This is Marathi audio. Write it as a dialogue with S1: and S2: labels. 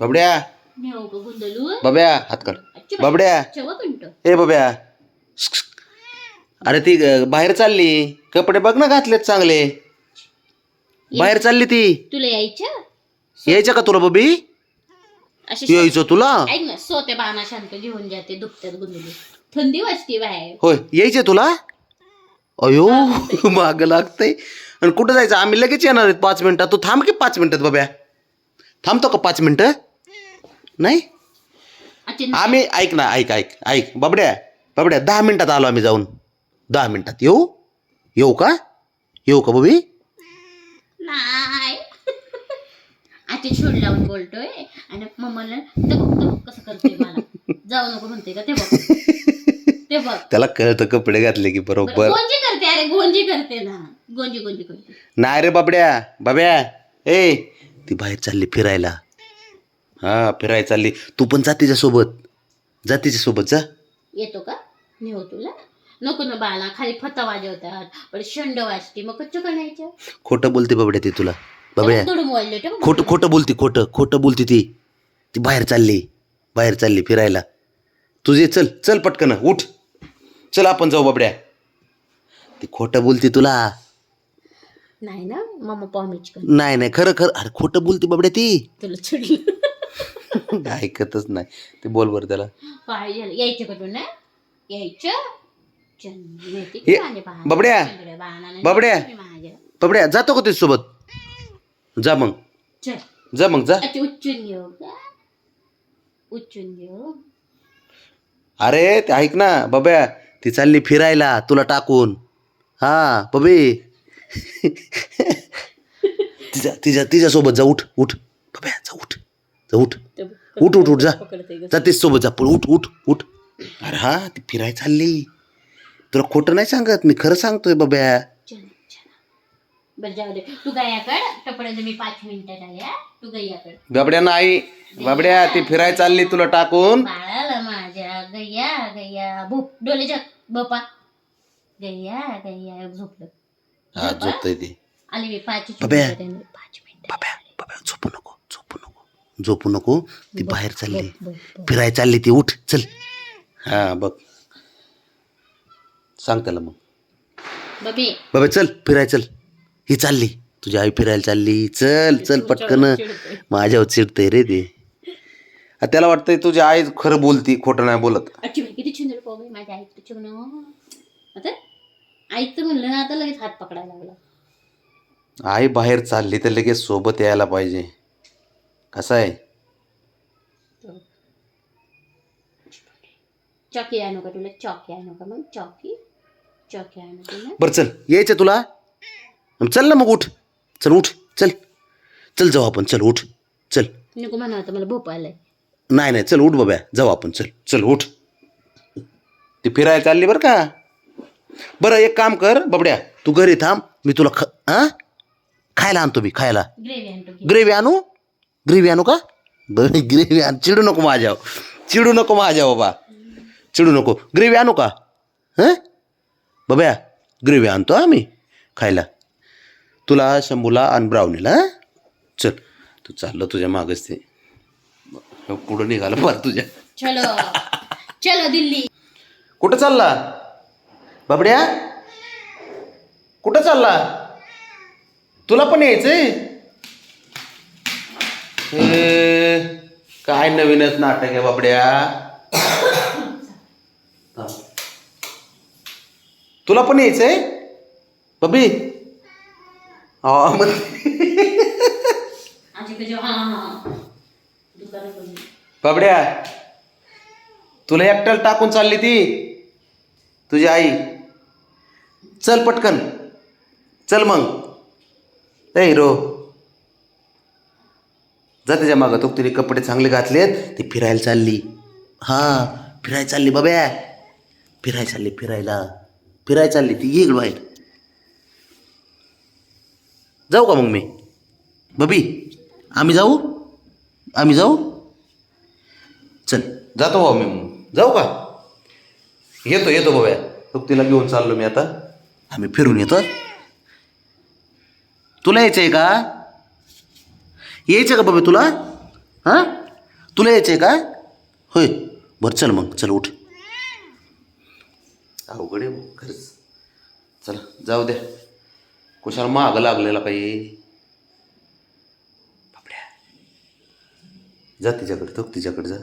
S1: बाबड्या. बाब्या हात
S2: बाई.
S1: बाबड्या. ए बाब्या अरे ती बाहेर चालली. कपडे बघ ना घातलेत चांगले. बाहेर चालली ती.
S2: तुला यायचं?
S1: यायचं का तुला बबी? यायचं तुला?
S2: सोते बाणा शांत घेऊन जाते दुखत्यात गुंदलू थंडी वाजते बाहेर.
S1: होय यायचे तुला? अयो माग लागतंय. आणि कुठं जायचं? आम्ही लगेच येणार आहेत पाच मिनिटात. तू थांब की पाच मिनिटात बाब्या. थांबतो का पाच मिनिटं? नाही? आम्ही ऐक ना ऐक ऐक ऐक. बाबड्या बाबड्या दहा मिनिटात आलो आम्ही जाऊन. दहा मिनिटात. येऊ? येऊ का? येऊ का बबी?
S2: नाही. आता छोड लावून बोलतोय. आणि मम्माला कसं मला? जाऊ नको म्हणते का? ते बघ. ते बघ.
S1: त्याला कळतं कपडे घातले की
S2: बरं,
S1: बरोबर
S2: गोंजी करते अरे गोंजी करते ना. गोंजी गोंजी करते.
S1: नाही रे बाबड्या. बाब्या ए ती बाहेर चालली फिरायला. हा फिरायला चालली. तू पण जा तिच्यासोबत. जा तिच्यासोबत जा.
S2: येतो का? नेऊ तुला नको ना बाळा खाली फता वाजवतात पण शंड वाजते. मग कच्च करायचं?
S1: खोटं बोलते बाबड्या ती तुला. बाबड्या.
S2: देतो बघ.
S1: खोटं खोटं बोलती खोटं खोटं बोलती ती. ती बाहेर चालली. बाहेर चालली फिरायला. तुझे चल चल पटकन उठ. चल आपण जाऊ बाबड्या. ती खोटं बोलती तुला.
S2: नाही ना मम्मा पॉमिच कर
S1: नाही नाही खरं खरं. अरे खोटं बोलती बाबड्या ती.
S2: तुला चिडलं
S1: ऐकतच नाही. ते बोल बरं त्याला.
S2: काय झालं यायचं का तुला यायचं? चल, येते
S1: ये,
S2: की माझ्या बाळा.
S1: बाबड्या, बाबड्या. जातो का तिच्यासोबत जा मग. जा मग जा.
S2: अच्छा उच्चून घेऊ का? उच्चून घेऊ?
S1: अरे ते ऐक ना बाब्या ती चालली फिरायला तुला टाकून. हा बबे. तिच्या तिच्या तिच्यासोबत जा उठ उठ. बाब्या जा उठ. जा उठ. उठ उठ उठ जा.
S2: पकडते ग.
S1: जा पण उठ उठ उठ. अरे हा ती फिरायला चालली. तुला खोटं नाही सांगत? मी खरं सांगतोय बाब्या.
S2: चल चल. बरं जाऊ दे. तू गयाकड. टपड्याचं मी पाच मिनिटात आल्या तू गयाकड.
S1: बाबड्या नाही. बाबड्या ती फिरायला चालली तुला टाकून.
S2: बाळाला माझ्या गया गया. भूप डोले जग. बोपा गया गया. झोपलं.
S1: हा झोपतोय ती.
S2: आली मी पाच
S1: बाब्या.
S2: पाच मिनिटं
S1: बाब्या बाब्या झोपू नको झोपू नको. झोपू नको. ती बाहेर चालली. फिरायला चालली ती. उठ चल. हा बघ. सांग त्याला मग.
S2: बबी.
S1: बाबा चल फिरायला चल. ही चालली. तुझी आई फिरायला चालली. चल चल पटकन. माझ्यावर चिडतंय रे ते. आ, त्याला वाटतंय तुझी आई खरं बोलती खोटं नाही बोलत.
S2: अच्छी बाई किती सुंदर पाहू बाई माझ्या ऐकतं चिकन आता ऐकतं म्हणलं ना आता लगेच हात पकडायला लागला.
S1: आई बाहेर चालली तर लगेच सोबत यायला पाहिजे. कसं आहे?
S2: चॉकी आणू का तुला चॉकी आणू का मग चॉकी चॉकी आणू तुला
S1: बरं चल यायचं तुला? चल ना मग उठ. चल उठ चल. चल जाऊ आपण चल उठ चल.
S2: नको म्हणा आता मला आलाय.
S1: नाही नाही चल उठ बाब्या जाऊ आपण चल चल उठ. ती फिरायला चालली बरं का? बरं एक काम कर बाबड्या तू घरी थांब मी तुला ख हां खायला आणतो मी खायला.
S2: ग्रेव्ही आणतो.
S1: ग्रेव्ही आणू? ग्रेव्ही आणू का? बरं ग्रेव्ही आण. चिडू नको माझ्यावर. चिडू नको माझ्या बाबा. चिडू नको. ग्रेव्ही आणू का? हां? बाब्या ग्रेव्ही आणतो हा मी खायला. तुला शंभूला आणि ब्राउनीला हां? चल. तू चाललं तुझ्या मागच ते. पुढं निघालं बरं तुझ्या.
S2: चलो. चलो दिल्ली.
S1: कुठं चालला? बाबड्या? कुठं चालला? तुला पण यायचंय? हे, काय नवीनच नाटक आहे बाबड्या. तुला पण यायचंय? बबी? बाबड्या तुला एकट्याला टाकून चालली ती. तुझी आई. चल पटकन. चल मग. हिरो जा त्याच्या मागं तो तिने कपडे चांगले घातलेत ती फिरायला चालली. हां फिरायला चालली बाब्या. फिरायला चालली फिरायला. फिरायला चालली ती येईल बाहेर. जाऊ का मग मी? बबी आम्ही जाऊ? आम्ही जाऊ? चल जातो भाऊ मी मग. जाऊ का? येतो येतो बाब्या. बघ तिला घेऊन चाललो मी आता. आम्ही फिरून येतो. तुला यायचं आहे का? यायचं का बाबा तुला? हां? तुला यायचं आहे का? होय. बरं चल मग. चल उठ. अवघड आहे खरंच. चला जाऊ द्या. कुशाला माग लागलेला काही बापड्या. जा तिच्याकडे तो तिच्याकडे जा.